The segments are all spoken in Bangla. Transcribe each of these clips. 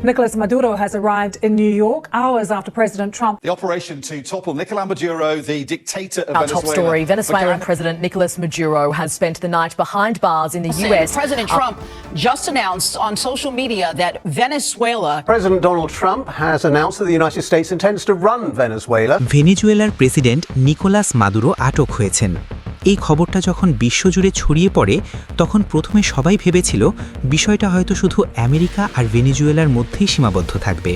Nicolas Maduro has arrived in New York hours after President Trump The operation to topple Nicolas Maduro, the dictator of Our Venezuela. top story Venezuelan began- President Nicolas Maduro has spent the night behind bars in the US. President Trump just announced on social media that Venezuela President Donald Trump has announced that the United States intends to run Venezuela. ভেনেজুয়েলার প্রেসিডেন্ট নিকোলাস মাদুরো আটক হয়েছেন এই খবরটা যখন বিশ্বজুড়ে ছড়িয়ে পড়ে, তখন প্রথমে সবাই ভেবেছিল বিষয়টা হয়তো শুধু আমেরিকা আর ভেনেজুয়েলার মধ্যেই সীমাবদ্ধ থাকবে।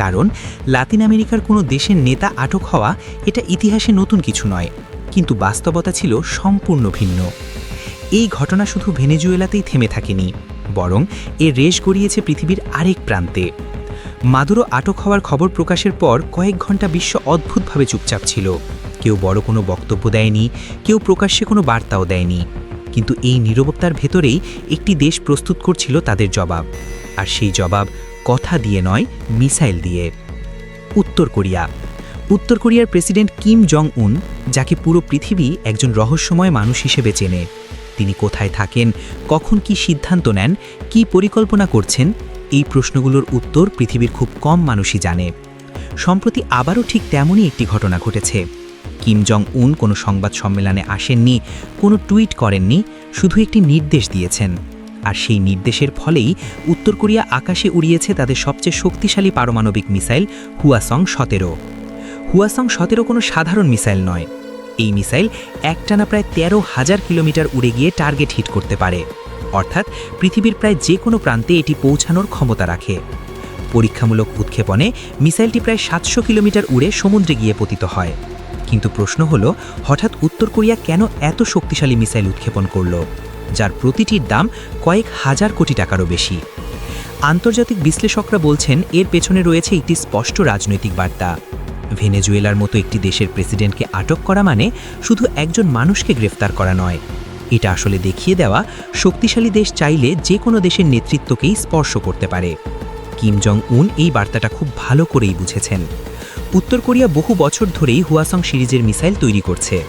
কারণ লাতিন আমেরিকার কোনো দেশের নেতা আটক হওয়া এটা ইতিহাসে নতুন কিছু নয়, কিন্তু বাস্তবতা ছিল সম্পূর্ণ ভিন্ন। এই ঘটনা শুধু ভেনেজুয়েলাতেই থেমে থাকেনি, বরং এর রেশ গড়িয়েছে পৃথিবীর আরেক প্রান্তে। মাদুরো আটক হওয়ার খবর প্রকাশের পর কয়েক ঘণ্টা বিশ্ব অদ্ভুতভাবে চুপচাপ ছিল। কেউ বড় কোনো বক্তব্য দেয়নি, কেউ প্রকাশ্যে কোনো বার্তাও দেয়নি। কিন্তু এই নীরবতার ভেতরেই একটি দেশ প্রস্তুত করছিল তাদের জবাব। আর সেই জবাব কথা দিয়ে নয়, মিসাইল দিয়ে। উত্তর কোরিয়া। উত্তর কোরিয়ার প্রেসিডেন্ট কিম জং উন যাকে পুরো পৃথিবী একজন রহস্যময় মানুষ হিসেবে চেনে, তিনি কোথায় থাকেন, কখন কি সিদ্ধান্ত নেন, কি পরিকল্পনা করছেন, এই প্রশ্নগুলোর উত্তর পৃথিবীর খুব কম মানুষই জানে। সম্প্রতি আবারও ঠিক তেমনই একটি ঘটনা ঘটেছে। কিম জং উন কোনো সংবাদ সম্মেলনে আসেননি, কোনো টুইট করেননি, শুধু একটি নির্দেশ দিয়েছেন। আর সেই নির্দেশের ফলেই উত্তর কোরিয়া আকাশে উড়িয়েছে তাদের সবচেয়ে শক্তিশালী পারমাণবিক মিসাইল হুয়াসং সতেরো। হুয়াসং সতেরো কোনো সাধারণ মিসাইল নয়। এই মিসাইল একটানা প্রায় তেরো হাজার কিলোমিটার উড়ে গিয়ে টার্গেট হিট করতে পারে। অর্থাৎ পৃথিবীর প্রায় যে কোনো প্রান্তে এটি পৌঁছানোর ক্ষমতা রাখে। পরীক্ষামূলক উৎক্ষেপণে মিসাইলটি প্রায় সাতশো কিলোমিটার উড়ে সমুদ্রে গিয়ে পতিত হয়। কিন্তু প্রশ্ন হলো, হঠাৎ উত্তর কোরিয়া কেন এত শক্তিশালী মিসাইল উৎক্ষেপণ করল, যার প্রতিটির দাম কয়েক হাজার কোটি টাকারও বেশি? আন্তর্জাতিক বিশ্লেষকরা বলছেন, এর পেছনে রয়েছে একটি স্পষ্ট রাজনৈতিক বার্তা। ভেনেজুয়েলার মতো একটি দেশের প্রেসিডেন্টকে আটক করা মানে শুধু একজন মানুষকে গ্রেফতার করা নয়। এটা আসলে দেখিয়ে দেওয়া, শক্তিশালী দেশ চাইলে যে কোনো দেশের নেতৃত্বকেই স্পর্শ করতে পারে। কিম জং উন এই বার্তাটা খুব ভালো করেই বুঝেছেন। উত্তর কোরিয়া বহু বছর ধরেই হুয়াসং সিরিজের মিসাইল তৈরি করছে।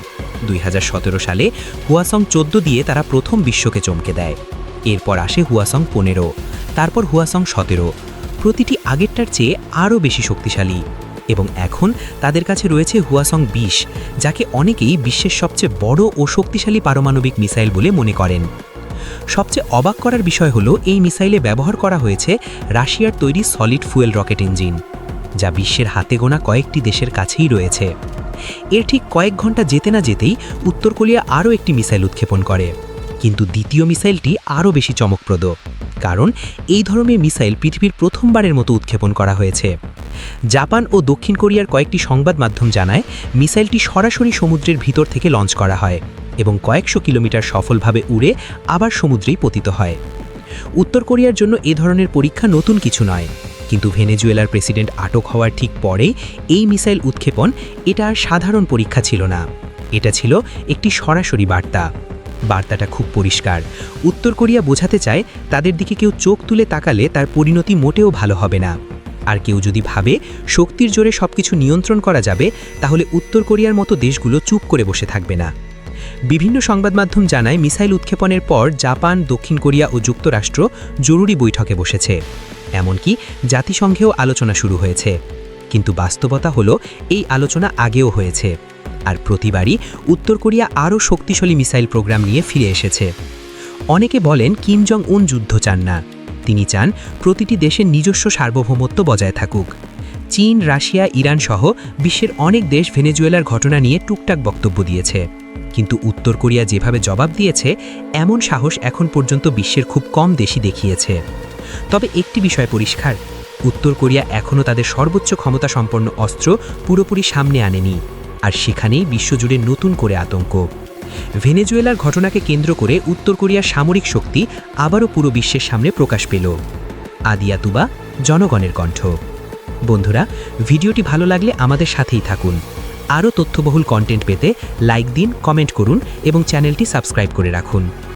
দুই হাজার সতেরো সালে হুয়াসং চোদ্দ দিয়ে তারা প্রথম বিশ্বকে চমকে দেয়। এরপর আসে হুয়াসং পনেরো, তারপর হুয়াসং সতেরো। প্রতিটি আগেরটার চেয়ে আরও বেশি শক্তিশালী। এবং এখন তাদের কাছে রয়েছে হুয়াসং বিশ, যাকে অনেকেই বিশ্বের সবচেয়ে বড় ও শক্তিশালী পারমাণবিক মিসাইল বলে মনে করেন। সবচেয়ে অবাক করার বিষয় হলো, এই মিসাইলে ব্যবহার করা হয়েছে রাশিয়ার তৈরি সলিড ফুয়েল রকেট ইঞ্জিন। যা বিশ্বের হাতে গোনা কয়েকটি দেশের কাছেই রয়েছে। এর ঠিক কয়েক ঘণ্টা যেতে না যেতেই উত্তর কোরিয়া আরও একটি মিসাইল উৎক্ষেপণ করে। কিন্তু দ্বিতীয় মিসাইলটি আরও বেশি চমকপ্রদ, কারণ এই ধরনের মিসাইল পৃথিবীর প্রথমবারের মতো উৎক্ষেপণ করা হয়েছে। জাপান ও দক্ষিণ কোরিয়ার কয়েকটি সংবাদ মাধ্যম জানায়, মিসাইলটি সরাসরি সমুদ্রের ভিতর থেকে লঞ্চ করা হয় এবং কয়েকশো কিলোমিটার সফলভাবে উড়ে আবার সমুদ্রেই পতিত হয়। উত্তর কোরিয়ার জন্য এ ধরনের পরীক্ষা নতুন কিছু নয়। কিন্তু ভেনেজুয়েলার প্রেসিডেন্ট আটক হওয়ার ঠিক পরেই এই মিসাইল উৎক্ষেপণ এটা আর সাধারণ পরীক্ষা ছিল না। এটা ছিল একটি সরাসরি বার্তা। বার্তাটা খুব পরিষ্কার। উত্তর কোরিয়া বোঝাতে চায় তাদের দিকে কেউ চোখ তুলে তাকালে তার পরিণতি মোটেও ভালো হবে না। আর কেউ যদি ভাবে শক্তির জোরে সবকিছু নিয়ন্ত্রণ করা যাবে, তাহলে উত্তর কোরিয়ার মতো দেশগুলো চুপ করে বসে থাকবে না। বিভিন্ন সংবাদ মাধ্যম জানায় মিসাইল উৎক্ষেপণের পর জাপান, দক্ষিণ কোরিয়া ও যুক্তরাষ্ট্র জরুরি বৈঠকে বসেছে। এমনকি জাতিসংঘেও আলোচনা শুরু হয়েছে। কিন্তু বাস্তবতা হলো, এই আলোচনা আগেও হয়েছে। আর প্রতিবারই উত্তর কোরিয়া আরও শক্তিশালী মিসাইল প্রোগ্রাম নিয়ে ফিরে এসেছে। অনেকে বলেন কিম জং উন যুদ্ধ চান না। তিনি চান প্রতিটি দেশের নিজস্ব সার্বভৌমত্ব বজায় থাকুক। চীন, রাশিয়া ইরান সহ বিশ্বের অনেক দেশ ভেনেজুয়েলার ঘটনা নিয়ে টুকটাক বক্তব্য দিয়েছে। কিন্তু উত্তর কোরিয়া যেভাবে জবাব দিয়েছে, এমন সাহস এখন পর্যন্ত বিশ্বের খুব কম দেশই দেখিয়েছে। তবে একটি বিষয় পরিষ্কার, উত্তর কোরিয়া এখনও তাদের সর্বোচ্চ ক্ষমতা সম্পন্ন অস্ত্র পুরোপুরি সামনে আনেনি, আর সেখানেই বিশ্বজুড়ে নতুন করে আতঙ্ক। ভেনেজুয়েলার ঘটনাকে কেন্দ্র করে উত্তর কোরিয়ার সামরিক শক্তি আবারও পুরো বিশ্বের সামনে প্রকাশ পেল। আদিয়াতুবা জনগণের কণ্ঠ। বন্ধুরা, ভিডিওটি ভালো লাগলে আমাদের সাথেই থাকুন। আরও তথ্যবহুল কন্টেন্ট পেতে লাইক দিন কমেন্ট করুন এবং চ্যানেলটি সাবস্ক্রাইব করে রাখুন।